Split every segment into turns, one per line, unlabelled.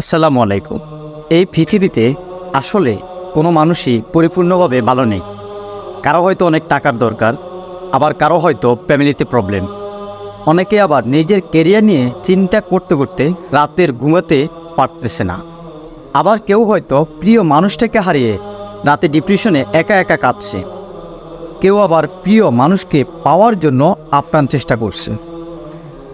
আসসালামু আলাইকুম। এই পৃথিবীতে আসলে কোনো মানুষই পরিপূর্ণভাবে ভালো নেই। কারও হয়তো অনেক টাকার দরকার, আবার কারও হয়তো ফ্যামিলিতে প্রবলেম অনেকে আবার নিজের কেরিয়ার নিয়ে চিন্তা করতে করতে রাতের ঘুমাতে পারতেছে না। আবার কেউ হয়তো প্রিয় মানুষটাকে হারিয়ে রাতে ডিপ্রেশনে একা একা কাঁদছে। কেউ আবার প্রিয় মানুষকে পাওয়ার জন্য আপ্রাণ চেষ্টা করছে।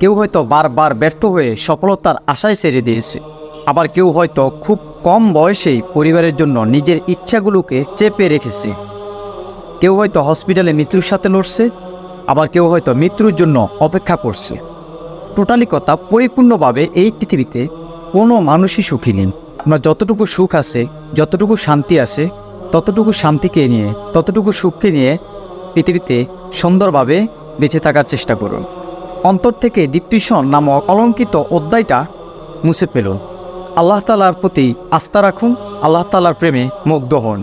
কেউ হয়তো বারবার ব্যর্থ হয়ে সফলতার আশায় ছেড়ে দিয়েছে। আবার কেউ হয়তো খুব কম বয়সেই পরিবারের জন্য নিজের ইচ্ছাগুলোকে চেপে রেখেছে। কেউ হয়তো হসপিটালে মৃত্যুর সাথে লড়ছে, আবার কেউ হয়তো মৃত্যুর জন্য অপেক্ষা করছে। টোটালি কথা পরিপূর্ণভাবে এই পৃথিবীতে কোনো মানুষই সুখী নেই। আপনার যতটুকু সুখ আছে, যতটুকু শান্তি আছে, ততটুকু শান্তিকে নিয়ে, ততটুকু সুখকে নিয়ে পৃথিবীতে সুন্দরভাবে বেঁচে থাকার চেষ্টা করুন। অন্তর থেকে ডিপ্রেশন নামক অলঙ্কিত অধ্যায়টা মুছে ফেলুন। আল্লাহ তালার প্রতি আস্থা রাখুন আল্লাহ তালার প্রেমে মুগ্ধ হন।